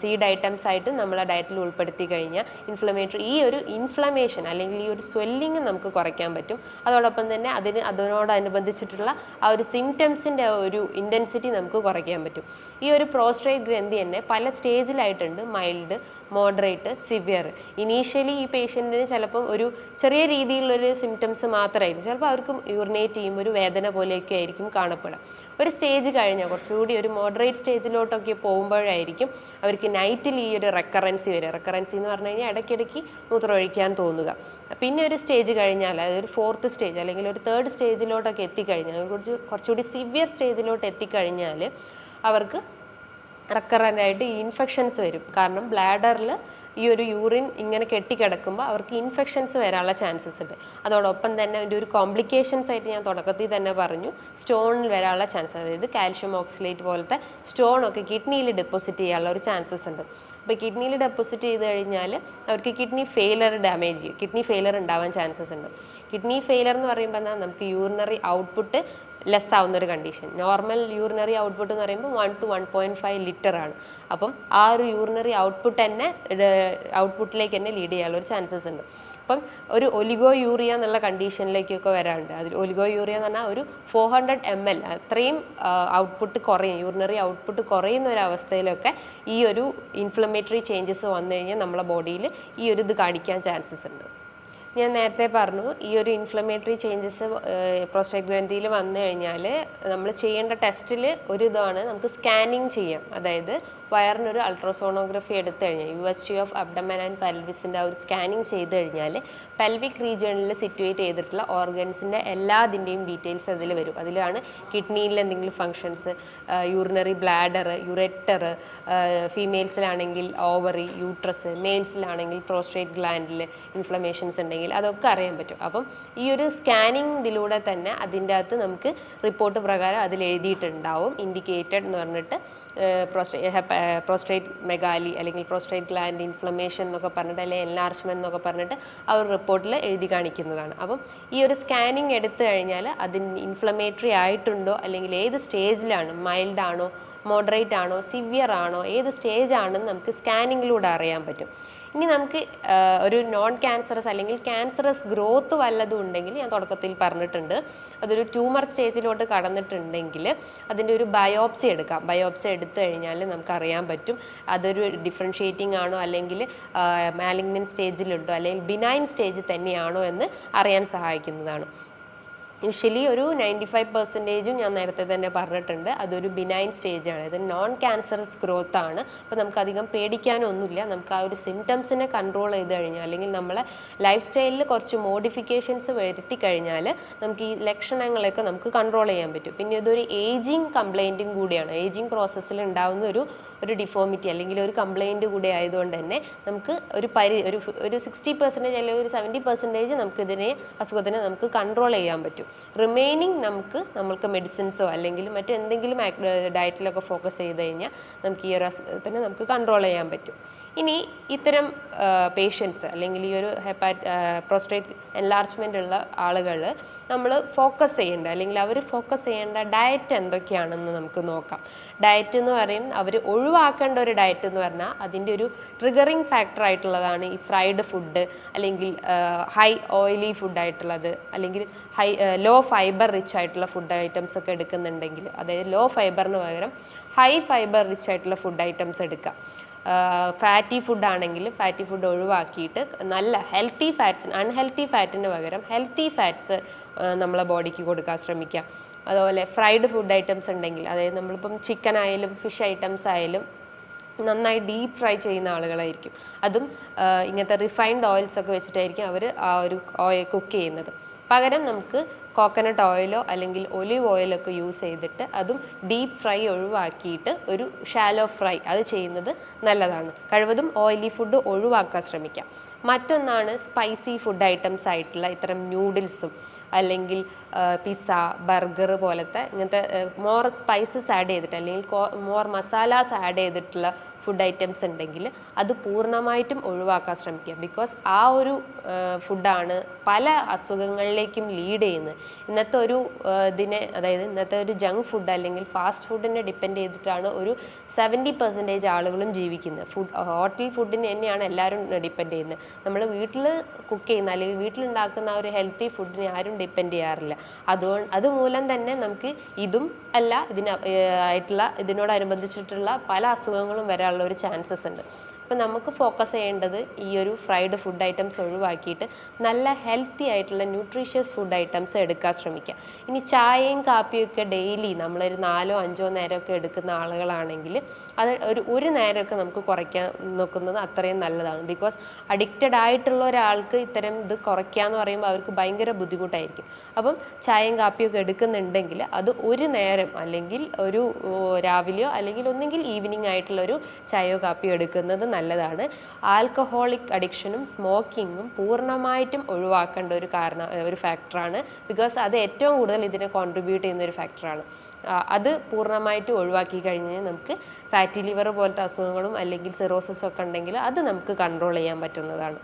സീഡ് ഐറ്റംസ് ആയിട്ടും നമ്മൾ ഡയറ്റിൽ ഉൾപ്പെടുത്തി കഴിഞ്ഞാൽ ഇൻഫ്ലമേറ്ററി ഈ ഒരു ഇൻഫ്ലമേഷൻ അല്ലെങ്കിൽ ഈ ഒരു സ്വെല്ലിങ് നമുക്ക് കുറയ്ക്കാൻ പറ്റും. അതോടൊപ്പം തന്നെ അതിന് അതിനോടനുബന്ധിച്ചിട്ടുള്ള ആ ഒരു സിംറ്റംസിന്റെ ഒരു ഇന്റൻസിറ്റി നമുക്ക് കുറയ്ക്കാൻ പറ്റും. ഈ ഒരു പ്രോസ്ട്രേറ്റ് ഗ്രന്ഥി തന്നെ പല സ്റ്റേജിലായിട്ടുണ്ട് മൈൽഡ് മോഡറേറ്റ് സിവിയർ ഇനീഷ്യലി ഈ പേഷ്യന്റിന് ചിലപ്പം ഒരു ചെറിയ രീതിയിലുള്ളൊരു സിംറ്റംസ് മാത്രമായിരിക്കും ചിലപ്പോൾ അവർക്ക് യൂറിനേറ്റ് ചെയ്യുമ്പോൾ ഒരു വേദന പോലെയൊക്കെ ആയിരിക്കും കാണപ്പെടുക. ഒരു സ്റ്റേജ് കഴിഞ്ഞാൽ കുറച്ചുകൂടി ഒരു മോഡറേറ്റ് സ്റ്റേജിലോട്ടൊക്കെ പോകുമ്പോഴായിരിക്കും അവർക്ക് നൈറ്റിൽ ഈ ഒരു റെക്കറൻസി വരിക. റെക്കറൻസി എന്ന് പറഞ്ഞു കഴിഞ്ഞാൽ ഇടയ്ക്കിടയ്ക്ക് മൂത്രം ഒഴിക്കാൻ തോന്നുക. പിന്നെ ഒരു സ്റ്റേജ് കഴിഞ്ഞാൽ അതായത് ഒരു ഫോർത്ത് സ്റ്റേജ് അല്ലെങ്കിൽ ഒരു തേർഡ് സ്റ്റേജിലോട്ടൊക്കെ എത്തിക്കഴിഞ്ഞാൽ കുറച്ച് കുറച്ചുകൂടി സിവിയർ സ്റ്റേജിലോട്ട് എത്തിക്കഴിഞ്ഞാൽ അവർക്ക് റെക്കറന്റ് ആയിട്ട് ഈ ഇൻഫെക്ഷൻസ് വരും. കാരണം ബ്ലാഡറിൽ ഈ ഒരു യൂറിൻ ഇങ്ങനെ കെട്ടിക്കിടക്കുമ്പോൾ അവർക്ക് ഇൻഫെക്ഷൻസ് വരാനുള്ള ചാൻസസ് ഉണ്ട്. അതോടൊപ്പം തന്നെ അതിന്റെ ഒരു കോംപ്ലിക്കേഷൻസ് ആയിട്ട് ഞാൻ തുടക്കത്തിൽ തന്നെ പറഞ്ഞു. സ്റ്റോണിൽ വരാനുള്ള ചാൻസ് അതായത് കാൽഷ്യം ഓക്സിലേറ്റ് പോലത്തെ സ്റ്റോണൊക്കെ കിഡ്നിയിൽ ഡെപ്പോസിറ്റ് ചെയ്യാനുള്ള ഒരു ചാൻസസ് ഉണ്ട്. അപ്പോൾ കിഡ്നിയിൽ ഡെപ്പോസിറ്റ് ചെയ്ത് കഴിഞ്ഞാൽ അവർക്ക് കിഡ്നി ഫെയിലർ ഡാമേജ് ചെയ്യും. കിഡ്നി ഫെയിലർ ഉണ്ടാവാൻ ചാൻസസ് ഉണ്ട്. കിഡ്നി ഫെയിലർ എന്ന് പറയുമ്പോൾ എന്താ? നമുക്ക് യൂറിനറി ഔട്ട്പുട്ട് ലെസ് ആവുന്ന ഒരു കണ്ടീഷൻ നോർമൽ യൂറിനറി ഔട്ട്പുട്ട് എന്ന് പറയുമ്പോൾ one two one point five litre ആണ്. അപ്പം ആ ഒരു യൂറിനറി ഔട്ട്പുട്ട് തന്നെ ഔട്ട്പുട്ടിലേക്ക് തന്നെ ലീഡ് ചെയ്യാനുള്ള ഒരു ചാൻസസ് ഉണ്ട്. അപ്പം ഒരു ഒലിഗോ യൂറിയ എന്നുള്ള കണ്ടീഷനിലേക്കൊക്കെ വരാറുണ്ട്. അതിൽ ഒലിഗോ യൂറിയ എന്ന് പറഞ്ഞാൽ ഒരു ഫോർ ഹൺഡ്രഡ് എം എൽ അത്രയും ഔട്ട്പുട്ട് കുറയും. യൂറിനറി ഔട്ട്പുട്ട് കുറയുന്ന ഒരു അവസ്ഥയിലൊക്കെ ഈ ഒരു ഇൻഫ്ലമേറ്ററി ചേഞ്ചസ് വന്നു കഴിഞ്ഞാൽ നമ്മളെ ബോഡിയിൽ ഈ ഒരു ഇത് കാണിക്കാൻ ചാൻസസ് ഉണ്ട്. ഞാൻ നേരത്തെ പറഞ്ഞു ഈ ഒരു ഇൻഫ്ലമേറ്ററി ചേഞ്ചസ് പ്രോസ്റ്റേറ്റ് ഗ്രന്ഥിയിൽ വന്നു കഴിഞ്ഞാൽ നമ്മൾ ചെയ്യേണ്ട ടെസ്റ്റിൽ ഒരു ഇതാണ് നമുക്ക് സ്കാനിങ് ചെയ്യാം. അതായത് വയറിനൊരു അൾട്രാസോണോഗ്രഫി എടുത്തു കഴിഞ്ഞാൽ U S T of abdomen and പെൽവിസിന്റെ ആ ഒരു സ്കാനിങ് ചെയ്ത് കഴിഞ്ഞാൽ പെൽവിക് റീജിയണിൽ സിറ്റുവേറ്റ് ചെയ്തിട്ടുള്ള ഓർഗൻസിന്റെ എല്ലാതിന്റെയും ഡീറ്റെയിൽസ് അതിൽ വരും. അതിലാണ് കിഡ്നിയിൽ എന്തെങ്കിലും ഫങ്ഷൻസ് യൂറിനറി ബ്ലാഡർ യുറെറ്റർ ഫീമെയിൽസിലാണെങ്കിൽ ഓവറി യൂട്രസ് മെയിൽസിലാണെങ്കിൽ പ്രോസ്റ്റേറ്റ് ഗ്ലാൻഡിൽ ഇൻഫ്ലമേഷൻസ് ഉണ്ടെങ്കിൽ അതൊക്കെ അറിയാൻ പറ്റും. അപ്പം ഈ ഒരു സ്കാനിങ് ഇതിലൂടെ തന്നെ അതിന്റെ അകത്ത് നമുക്ക് റിപ്പോർട്ട് പ്രകാരം അതിൽ എഴുതിയിട്ടുണ്ടാവും. ഇൻഡിക്കേറ്റഡ് എന്ന് പറഞ്ഞിട്ട് പ്രോസ്റ്റേറ്റ് മെഗാലി അല്ലെങ്കിൽ പ്രോസ്റ്റേറ്റ് ഗ്ലാൻഡ് ഇൻഫ്ലമേഷൻ എന്നൊക്കെ പറഞ്ഞിട്ട് അല്ലെങ്കിൽ എൻലാർജ്മെന്റ് എന്നൊക്കെ പറഞ്ഞിട്ട് ആ ഒരു റിപ്പോർട്ടിൽ എഴുതി കാണിക്കുന്നതാണ്. അപ്പം ഈ ഒരു സ്കാനിങ് എടുത്തു കഴിഞ്ഞാൽ അതിന് ഇൻഫ്ലമേറ്ററി ആയിട്ടുണ്ടോ അല്ലെങ്കിൽ ഏത് സ്റ്റേജിലാണ് മൈൽഡ് ആണോ? മോഡറേറ്റ് ആണോ? സിവിയർ ആണോ? ഏത് സ്റ്റേജ് ആണെന്ന് നമുക്ക് സ്കാനിങ്ങിലൂടെ അറിയാൻ പറ്റും. ഇനി നമുക്ക് ഒരു നോൺ ക്യാൻസറസ് അല്ലെങ്കിൽ ക്യാൻസറസ് ഗ്രോത്ത് വല്ലതും ഉണ്ടെങ്കിൽ ഞാൻ തുടക്കത്തിൽ പറഞ്ഞിട്ടുണ്ട്. അതൊരു ട്യൂമർ സ്റ്റേജിലോട്ട് കടന്നിട്ടുണ്ടെങ്കിൽ അതിന്റെ ഒരു ബയോപ്സി എടുക്കാം. ബയോപ്സി എടുത്തു കഴിഞ്ഞാൽ നമുക്കറിയാൻ പറ്റും അതൊരു ഡിഫറൻഷ്യേറ്റിംഗ് ആണോ അല്ലെങ്കിൽ മാലിഗ്നൻ സ്റ്റേജിലുണ്ടോ അല്ലെങ്കിൽ ബിനൈൻ സ്റ്റേജ് തന്നെയാണോ എന്ന് അറിയാൻ സഹായിക്കുന്നതാണ്. യൂഷ്വലി ഒരു നയന്റി ഫൈവ് പെർസെന്റേജും ഞാൻ നേരത്തെ തന്നെ പറഞ്ഞിട്ടുണ്ട്. അതൊരു ബിനൈൻ സ്റ്റേജാണ് ഇത് നോൺ ക്യാൻസറസ് ഗ്രോത്ത് ആണ്. അപ്പോൾ നമുക്ക് അധികം പേടിക്കാനൊന്നുമില്ല. നമുക്ക് ആ ഒരു സിംറ്റംസിനെ കൺട്രോൾ ചെയ്ത് കഴിഞ്ഞാൽ അല്ലെങ്കിൽ നമ്മളെ ലൈഫ് സ്റ്റൈലിൽ കുറച്ച് മോഡിഫിക്കേഷൻസ് വരുത്തി കഴിഞ്ഞാൽ നമുക്ക് ഈ ലക്ഷണങ്ങളൊക്കെ നമുക്ക് കൺട്രോൾ ചെയ്യാൻ പറ്റും. പിന്നെ ഇതൊരു ഏജിങ് കംപ്ലൈന്റും കൂടിയാണ്. ഏജിങ് പ്രോസസ്സിൽ ഉണ്ടാകുന്ന ഒരു ഒരു ഡിഫോമിറ്റി അല്ലെങ്കിൽ ഒരു കംപ്ലൈന്റ് കൂടി ആയതുകൊണ്ട് തന്നെ നമുക്ക് ഒരു പരി ഒരു ഒരു സിക്സ്റ്റി പെർസെന്റേജ് അല്ലെങ്കിൽ ഒരു സെവന്റി പെർസെന്റേജ് നമുക്കിതിനെ അസുഖത്തിനെ നമുക്ക് കൺട്രോൾ ചെയ്യാൻ പറ്റും. റിമൈനിങ് നമുക്ക് നമ്മൾക്ക് മെഡിസിൻസോ അല്ലെങ്കിൽ മറ്റെന്തെങ്കിലും ഡയറ്റിലൊക്കെ ഫോക്കസ് ചെയ്ത് കഴിഞ്ഞാൽ നമുക്ക് ഈ ഒരു അസുഖത്തിനെ നമുക്ക് കൺട്രോൾ ചെയ്യാൻ പറ്റും. ഇനി ഇത്തരം പേഷ്യൻസ് അല്ലെങ്കിൽ ഈ ഒരു ഹെപ്പാറ്റ് പ്രോസ്റ്റേറ്റ് എൻലാർജ്മെന്റ് ഉള്ള ആളുകൾ നമ്മൾ ഫോക്കസ് ചെയ്യേണ്ട അല്ലെങ്കിൽ അവർ ഫോക്കസ് ചെയ്യേണ്ട ഡയറ്റ് എന്തൊക്കെയാണെന്ന് നമുക്ക് നോക്കാം. ഡയറ്റ് എന്ന് പറയും അവർ ഒഴിവാക്കേണ്ട ഒരു ഡയറ്റ് എന്ന് പറഞ്ഞാൽ അതിന്റെ ഒരു ട്രിഗറിങ് ഫാക്ടർ ആയിട്ടുള്ളതാണ് ഈ ഫ്രൈഡ് ഫുഡ് അല്ലെങ്കിൽ ഹൈ ഓയിലി ഫുഡ് ആയിട്ടുള്ളത് അല്ലെങ്കിൽ ഹൈ ലോ ഫൈബർ റിച്ച് ആയിട്ടുള്ള ഫുഡ് ഐറ്റംസ് ഒക്കെ എടുക്കുന്നുണ്ടെങ്കിൽ അതായത് ലോ ഫൈബറിന് പകരം ഹൈ ഫൈബർ റിച്ച് ആയിട്ടുള്ള ഫുഡ് ഐറ്റംസ് എടുക്കുക. ഫാറ്റി ഫുഡ് ആണെങ്കിൽ ഫാറ്റി ഫുഡ് ഒഴിവാക്കിയിട്ട് നല്ല ഹെൽത്തി ഫാറ്റ്സ് അൺഹെൽത്തി ഫാറ്റിന് പകരം ഹെൽത്തി ഫാറ്റ്സ് നമ്മളെ ബോഡിക്ക് കൊടുക്കാൻ ശ്രമിക്കുക. അതുപോലെ ഫ്രൈഡ് ഫുഡ് ഐറ്റംസ് ഉണ്ടെങ്കിൽ അതായത് നമ്മളിപ്പം ചിക്കൻ ആയാലും ഫിഷ് ഐറ്റംസ് ആയാലും നന്നായി ഡീപ്പ് ഫ്രൈ ചെയ്യുന്ന ആളുകളായിരിക്കും. അതും ഇങ്ങനത്തെ റിഫൈൻഡ് ഓയിൽസ് ഒക്കെ വെച്ചിട്ടായിരിക്കും അവർ ആ ഒരു ഓയിൽ കുക്ക് ചെയ്യുന്നത്. പകരം നമുക്ക് കോക്കനട്ട് ഓയിലോ അല്ലെങ്കിൽ ഒലിവ് ഓയിലോ ഒക്കെ യൂസ് ചെയ്തിട്ട് അതും ഡീപ്പ് ഫ്രൈ ഒഴിവാക്കിയിട്ട് ഒരു ഷാലോ ഫ്രൈ അത് ചെയ്യുന്നത് നല്ലതാണ്. കഴിവതും ഓയിലി ഫുഡ് ഒഴിവാക്കാൻ ശ്രമിക്കാം. മറ്റൊന്നാണ് സ്പൈസി ഫുഡ് ഐറ്റംസ് ആയിട്ടുള്ള ഇത്തരം ന്യൂഡിൽസും അല്ലെങ്കിൽ പിസ്സ ബർഗർ പോലത്തെ ഇങ്ങനത്തെ മോർ സ്പൈസസ് ആഡ് ചെയ്തിട്ട് അല്ലെങ്കിൽ മോർ മസാലാസ് ആഡ് ചെയ്തിട്ടുള്ള ഫുഡ് ഐറ്റംസ് ഉണ്ടെങ്കിൽ അത് പൂർണമായിട്ടും ഒഴിവാക്കാൻ ശ്രമിക്കുക. ബിക്കോസ് ആ ഒരു ഫുഡാണ് പല അസുഖങ്ങളിലേക്കും ലീഡ് ചെയ്യുന്നത്. ഇന്നത്തെ ഒരു ഇതിനെ അതായത് ഇന്നത്തെ ഒരു ജങ്ക് ഫുഡ് അല്ലെങ്കിൽ ഫാസ്റ്റ് ഫുഡിനെ ഡിപ്പെൻഡ് ചെയ്തിട്ടാണ് ഒരു സെവന്റി പെർസെന്റേജ് ആളുകളും ജീവിക്കുന്നത്. ഫുഡ് ഹോട്ടൽ ഫുഡിന് തന്നെയാണ് എല്ലാവരും ഡിപ്പെൻഡ് ചെയ്യുന്നത്. നമ്മൾ വീട്ടിൽ കുക്ക് ചെയ്യുന്ന അല്ലെങ്കിൽ വീട്ടിലുണ്ടാക്കുന്ന ഒരു ഹെൽത്തി ഫുഡിനെ ആരും ഡിപ്പെൻഡ് ചെയ്യാറില്ല. അതുകൊണ്ട് അതുമൂലം തന്നെ നമുക്ക് ഇതും അല്ല ഇതിന് ആയിട്ടുള്ള ഇതിനോടനുബന്ധിച്ചിട്ടുള്ള പല അസുഖങ്ങളും വരാനുള്ള ഒരു ചാൻസസ് ഉണ്ട്. അപ്പം നമുക്ക് ഫോക്കസ് ചെയ്യേണ്ടത് ഈ ഒരു ഫ്രൈഡ് ഫുഡ് ഐറ്റംസ് ഒഴിവാക്കിയിട്ട് നല്ല ഹെൽത്തി ആയിട്ടുള്ള ന്യൂട്രീഷ്യസ് ഫുഡ് ഐറ്റംസ് എടുക്കാൻ ശ്രമിക്കുക. ഇനി ചായയും കാപ്പിയും ഒക്കെ ഡെയിലി നമ്മളൊരു നാലോ അഞ്ചോ നേരമൊക്കെ എടുക്കുന്ന ആളുകളാണെങ്കിൽ അത് ഒരു ഒരു നേരമൊക്കെ നമുക്ക് കുറയ്ക്കാൻ നോക്കുന്നത് അത്രയും നല്ലതാണ്. ബിക്കോസ് അഡിക്റ്റഡ് ആയിട്ടുള്ള ഒരാൾക്ക് ഇത്തരം ഇത് കുറയ്ക്കുക എന്ന് പറയുമ്പോൾ അവർക്ക് ഭയങ്കര ബുദ്ധിമുട്ടായിരിക്കും. അപ്പം ചായയും കാപ്പിയും ഒക്കെ എടുക്കുന്നുണ്ടെങ്കിൽ അത് ഒരു നേരം അല്ലെങ്കിൽ ഒരു രാവിലെയോ അല്ലെങ്കിൽ ഒന്നെങ്കിൽ ഈവനിങ് ആയിട്ടുള്ള ഒരു ചായയോ കാപ്പിയോ എടുക്കുന്നത് നല്ലതാണ്. ആൽക്കഹോളിക് അഡിക്ഷനും സ്മോക്കിങ്ങും പൂർണമായിട്ടും ഒഴിവാക്കേണ്ട ഒരു കാരണം ഒരു ഫാക്ടറാണ് ബിക്കോസ് അത് ഏറ്റവും കൂടുതൽ ഇതിനെ കോൺട്രിബ്യൂട്ട് ചെയ്യുന്ന ഒരു ഫാക്ടറാണ് അത് പൂർണമായിട്ട് ഒഴിവാക്കി കഴിഞ്ഞാൽ നമുക്ക് ഫാറ്റി ലിവർ പോലത്തെ അസുഖങ്ങളും അല്ലെങ്കിൽ സിറോസിസും ഒക്കെ ഉണ്ടെങ്കിൽ അത് നമുക്ക് കൺട്രോൾ ചെയ്യാൻ പറ്റുന്നതാണ്.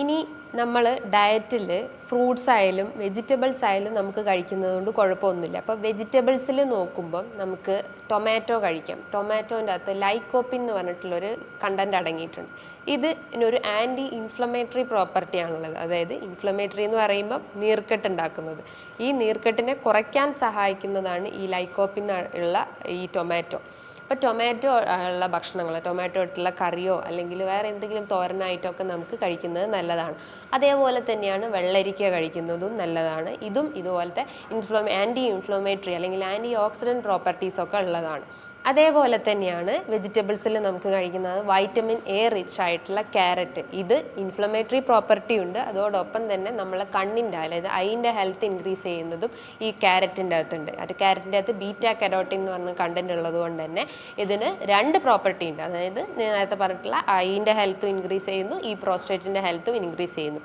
ഇനി നമ്മൾ ഡയറ്റിൽ ഫ്രൂട്ട്സ് ആയാലും വെജിറ്റബിൾസ് ആയാലും നമുക്ക് കഴിക്കുന്നത് കൊണ്ട് കുഴപ്പമൊന്നുമില്ല. അപ്പോൾ വെജിറ്റബിൾസിൽ നോക്കുമ്പം നമുക്ക് ടൊമാറ്റോ കഴിക്കാം. ടൊമാറ്റോന്റെ അകത്ത് ലൈക്കോപ്പിൻ എന്ന് പറഞ്ഞിട്ടുള്ളൊരു കണ്ടന്റ് അടങ്ങിയിട്ടുണ്ട്. ഇത് ഒരു ആന്റി ഇൻഫ്ലമേറ്ററി പ്രോപ്പർട്ടി ആണുള്ളത്. അതായത് ഇൻഫ്ലമേറ്ററി എന്ന് പറയുമ്പം നീർക്കെട്ട് ഉണ്ടാക്കുന്നത്. ഈ നീർക്കെട്ടിനെ കുറയ്ക്കാൻ സഹായിക്കുന്നതാണ് ഈ ലൈക്കോപ്പിൻ ഉള്ള ഈ ടൊമാറ്റോ. അപ്പോൾ ടൊമാറ്റോ ഉള്ള ഭക്ഷണങ്ങൾ ടൊമാറ്റോ ഇട്ടുള്ള കറിയോ അല്ലെങ്കിൽ വേറെ എന്തെങ്കിലും തോരനായിട്ടോ ഒക്കെ നമുക്ക് കഴിക്കുന്നത് നല്ലതാണ്. അതേപോലെ തന്നെയാണ് വെള്ളരിക്ക കഴിക്കുന്നതും നല്ലതാണ്. ഇതും ഇതുപോലത്തെ ഇൻഫ്ലോ ആന്റി ഇൻഫ്ലോമേറ്ററി അല്ലെങ്കിൽ ആന്റി ഓക്സിഡന്റ് പ്രോപ്പർട്ടീസ് ഒക്കെ ഉള്ളതാണ്. അതേപോലെ തന്നെയാണ് വെജിറ്റബിൾസിൽ നമുക്ക് കഴിക്കുന്നത് വൈറ്റമിൻ എ റിച്ച് ആയിട്ടുള്ള ക്യാരറ്റ്. ഇത് ഇൻഫ്ലമേറ്ററി പ്രോപ്പർട്ടി ഉണ്ട്. അതോടൊപ്പം തന്നെ നമ്മളെ കണ്ണിന്റെ അതായത് ഐന്റെ ഹെൽത്ത് ഇൻക്രീസ് ചെയ്യുന്നതും ഈ ക്യാരറ്റിന്റെ അകത്തുണ്ട്. അത് ക്യാരറ്റിന്റെ അകത്ത് ബീറ്റ കരോട്ടിൻ എന്ന് പറഞ്ഞ കണ്ടന്റ് ഉള്ളത് കൊണ്ട് തന്നെ ഇതിന് രണ്ട് പ്രോപ്പർട്ടി ഉണ്ട്. അതായത് നേരത്തെ പറഞ്ഞിട്ടുള്ള ഐന്റെ ഹെൽത്തും ഇൻക്രീസ് ചെയ്യുന്നു ഈ പ്രോസ്റ്റേറ്റിന്റെ ഹെൽത്തും ഇൻക്രീസ് ചെയ്യുന്നു.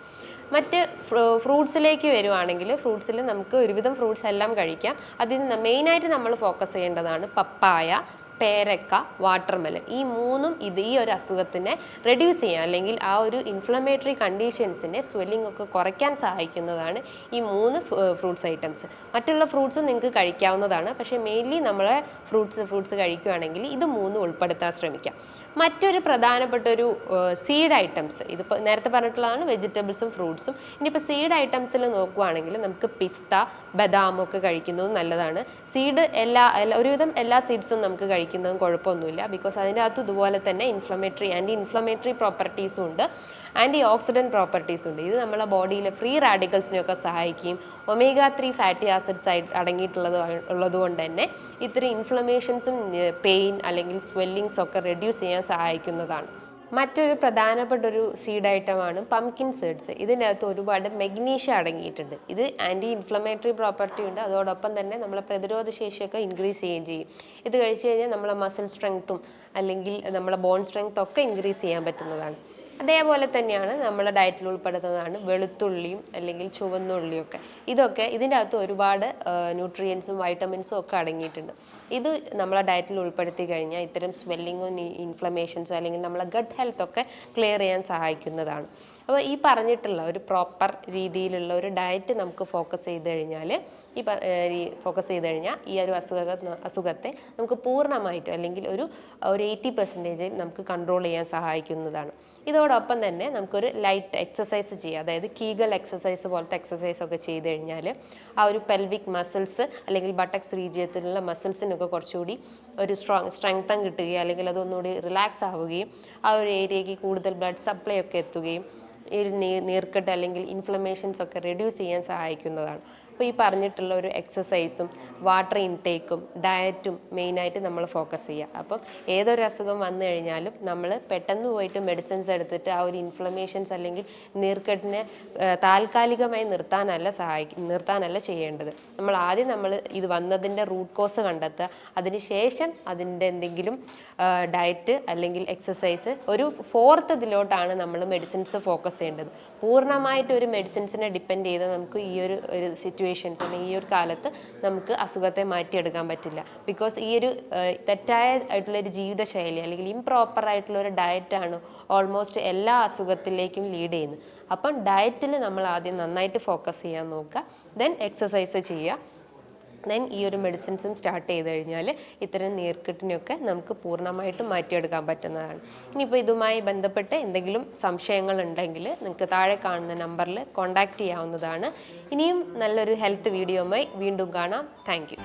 മറ്റ് ഫ്രൂട്ട്സിലേക്ക് വരുവാണെങ്കിൽ ഫ്രൂട്ട്സിൽ നമുക്ക് ഒരുവിധം ഫ്രൂട്ട്സ് എല്ലാം കഴിക്കാം. അതിൽ മെയിനായിട്ട് നമ്മൾ ഫോക്കസ് ചെയ്യേണ്ടതാണ് പപ്പായ പേരക്ക വാട്ടർമെലൺ. ഈ മൂന്നും ഇത് ഈ ഒരു അസുഖത്തിനെ റെഡ്യൂസ് ചെയ്യാൻ അല്ലെങ്കിൽ ആ ഒരു ഇൻഫ്ലമേറ്ററി കണ്ടീഷൻസിനെ സ്വെല്ലിംഗ് ഒക്കെ കുറയ്ക്കാൻ സഹായിക്കുന്നതാണ് ഈ മൂന്ന് ഫ്രൂട്ട്സ് ഐറ്റംസ് മറ്റുള്ള ഫ്രൂട്ട്സും നിങ്ങൾക്ക് കഴിക്കാവുന്നതാണ്. പക്ഷേ മെയിൻലി നമ്മളെ ഫ്രൂട്ട്സ് ഫ്രൂട്ട്സ് കഴിക്കുകയാണെങ്കിൽ ഇത് മൂന്നും ഉൾപ്പെടുത്താൻ ശ്രമിക്കാം. മറ്റൊരു പ്രധാനപ്പെട്ട ഒരു സീഡ് ഐറ്റംസ് ഇതിപ്പോൾ നേരത്തെ പറഞ്ഞിട്ടുള്ളതാണ് വെജിറ്റബിൾസും ഫ്രൂട്ട്സും ഇനിയിപ്പോൾ സീഡ് ഐറ്റംസിൽ നോക്കുവാണെങ്കിൽ നമുക്ക് പിസ്ത ബദാം ഒക്കെ കഴിക്കുന്നത് നല്ലതാണ്. സീഡ് എല്ലാ- ഒരുവിധം എല്ലാ സീഡ്സും നമുക്ക് കഴിക്കുന്നതും കുഴപ്പമൊന്നുമില്ല. ബിക്കോസ് അതിന്റെ അകത്ത് ഇതുപോലെ തന്നെ ഇൻഫ്ലമേറ്ററി ആന്റി ഇൻഫ്ലമേറ്ററി പ്രോപ്പർട്ടീസും ഉണ്ട്. ആന്റി ഓക്സിഡന്റ് പ്രോപ്പർട്ടീസ് ഉണ്ട്. ഇത് നമ്മളെ ബോഡിയിലെ ഫ്രീ റാഡിക്കൽസിനെയൊക്കെ സഹായിക്കുകയും ഒമേഗ ത്രീ ഫാറ്റി ആസിഡ്സ് ആയിട്ട് അടങ്ങിയിട്ടുള്ളത് ഉള്ളതുകൊണ്ട് തന്നെ ഇത്തരം ഇൻഫ്ലമേഷൻസും പെയിൻ അല്ലെങ്കിൽ സ്വെല്ലിങ്സ് ഒക്കെ റെഡ്യൂസ് ചെയ്യാൻ സഹായിക്കുന്നതാണ്. മറ്റൊരു പ്രധാനപ്പെട്ട ഒരു സീഡ് ഐറ്റമാണ് പംകിൻ സീഡ്സ് ഇതിനകത്ത് ഒരുപാട് മെഗ്നീഷ്യ അടങ്ങിയിട്ടുണ്ട്. ഇത് ആന്റി ഇൻഫ്ലമേറ്ററി പ്രോപ്പർട്ടി ഉണ്ട്. അതോടൊപ്പം തന്നെ നമ്മളെ പ്രതിരോധ ശേഷിയൊക്കെ ഇൻക്രീസ് ചെയ്യുകയും ചെയ്യും. ഇത് കഴിച്ചു കഴിഞ്ഞാൽ നമ്മളെ മസിൽ സ്ട്രെങ്ത്തും അല്ലെങ്കിൽ നമ്മളെ ബോൺ സ്ട്രെങ്ത്തും ഒക്കെ ഇൻക്രീസ് ചെയ്യാൻ പറ്റുന്നതാണ്. അതേപോലെ തന്നെയാണ് നമ്മുടെ ഡയറ്റിൽ ഉൾപ്പെടുത്തുന്നതാണ് വെളുത്തുള്ളിയും അല്ലെങ്കിൽ ചുവന്നുള്ളിയൊക്കെ ഇതൊക്കെ ഇതിന്റെ അകത്ത് ഒരുപാട് ന്യൂട്രിയൻസും വൈറ്റമിൻസും ഒക്കെ അടങ്ങിയിട്ടുണ്ട്. ഇത് നമ്മളെ ഡയറ്റിൽ ഉൾപ്പെടുത്തി കഴിഞ്ഞാൽ ഇത്തരം സ്വെല്ലിങ്ങും ഇൻഫ്ലമേഷൻസും അല്ലെങ്കിൽ നമ്മളെ ഗട്ട് ഹെൽത്ത് ഒക്കെ ക്ലിയർ ചെയ്യാൻ സഹായിക്കുന്നതാണ്. അപ്പോൾ ഈ പറഞ്ഞിട്ടുള്ള ഒരു പ്രോപ്പർ രീതിയിലുള്ള ഒരു ഡയറ്റ് നമുക്ക് ഫോക്കസ് ചെയ്ത് കഴിഞ്ഞാൽ ഈ ഫോക്കസ് ചെയ്ത് കഴിഞ്ഞാൽ ഈ ഒരു അസുഖ അസുഖത്തെ നമുക്ക് പൂർണമായിട്ട് അല്ലെങ്കിൽ ഒരു ഒരു എയ്റ്റി പെർസെന്റേജ് നമുക്ക് കൺട്രോൾ ചെയ്യാൻ സഹായിക്കുന്നതാണ്. ഇതോടൊപ്പം തന്നെ നമുക്കൊരു ലൈറ്റ് എക്സസൈസ് ചെയ്യുക അതായത് കീഗൽ എക്സസൈസ് പോലത്തെ എക്സസൈസ് ഒക്കെ ചെയ്ത് കഴിഞ്ഞാൽ ആ ഒരു പെൽവിക് മസിൽസ് അല്ലെങ്കിൽ ബട്ടക്സ് റീജിയത്തിലുള്ള മസിൽസിനൊക്കെ കുറച്ചുകൂടി ഒരു സ്ട്രോങ് സ്ട്രെങ്തൻ കിട്ടുകയും അല്ലെങ്കിൽ അതൊന്നുകൂടി റിലാക്സ് ആവുകയും ആ ഒരു ഏരിയയ്ക്ക് കൂടുതൽ ബ്ലഡ് സപ്ലൈ ഒക്കെ എത്തുകയും ഈ നീർക്കെട്ട് അല്ലെങ്കിൽ ഇൻഫ്ലമേഷൻസ് ഒക്കെ റെഡ്യൂസ് ചെയ്യാൻ സഹായിക്കുന്നതാണ്. അപ്പോൾ ഈ പറഞ്ഞിട്ടുള്ള ഒരു എക്സസൈസും വാട്ടർ ഇൻടേക്കും ഡയറ്റും മെയിനായിട്ട് നമ്മൾ ഫോക്കസ് ചെയ്യുക. അപ്പം ഏതൊരു അസുഖം വന്നു കഴിഞ്ഞാലും നമ്മൾ പെട്ടെന്ന് പോയിട്ട് മെഡിസിൻസ് എടുത്തിട്ട് ആ ഒരു ഇൻഫ്ലമേഷൻസ് അല്ലെങ്കിൽ നീർക്കെട്ടിനെ താൽക്കാലികമായി നിർത്താനല്ല സഹായിക്കും നിർത്താനല്ല ചെയ്യേണ്ടത്. നമ്മൾ ആദ്യം നമ്മൾ ഇത് വന്നതിന്റെ റൂട്ട് കോസ് കണ്ടെത്തുക. അതിനുശേഷം അതിന്റെ എന്തെങ്കിലും ഡയറ്റ് അല്ലെങ്കിൽ എക്സസൈസ് ഒരു ഫോർത്ത് ഇതിലോട്ടാണ് നമ്മൾ മെഡിസിൻസ് ഫോക്കസ് ചെയ്യേണ്ടത്. പൂർണമായിട്ട് ഒരു മെഡിസിൻസിനെ ഡിപ്പെൻഡ് ചെയ്ത് നമുക്ക് ഈ ഒരു ഒരു സിറ്റുവേഷൻസ് അല്ലെങ്കിൽ ഈ ഒരു കാലത്ത് നമുക്ക് അസുഖത്തെ മാറ്റിയെടുക്കാൻ പറ്റില്ല. ബിക്കോസ് ഈ ഒരു തെറ്റായ ആയിട്ടുള്ള ഒരു ജീവിതശൈലി അല്ലെങ്കിൽ ഇംപ്രോപ്പർ ആയിട്ടുള്ള ഒരു ഡയറ്റാണ് ഓൾമോസ്റ്റ് എല്ലാ അസുഖത്തിലേക്കും ലീഡ് ചെയ്യുന്നത്. അപ്പം ഡയറ്റിൽ നമ്മൾ ആദ്യം നന്നായിട്ട് ഫോക്കസ് ചെയ്യാൻ നോക്കുക. ദെൻ എക്സസൈസ് ചെയ്യുക. ദെൻ ഈ ഒരു മെഡിസിൻസും സ്റ്റാർട്ട് ചെയ്ത് കഴിഞ്ഞാൽ ഇത്തരം നീർക്കെട്ടിനെയൊക്കെ നമുക്ക് പൂർണമായിട്ടും മാറ്റിയെടുക്കാൻ പറ്റുന്നതാണ്. ഇനിയിപ്പോൾ ഇതുമായി ബന്ധപ്പെട്ട് എന്തെങ്കിലും സംശയങ്ങൾ ഉണ്ടെങ്കിൽ നിങ്ങൾക്ക് താഴെ കാണുന്ന നമ്പറിൽ കോൺടാക്റ്റ് ചെയ്യാവുന്നതാണ്. ഇനിയും നല്ലൊരു ഹെൽത്ത് വീഡിയോയുമായി വീണ്ടും കാണാം. താങ്ക്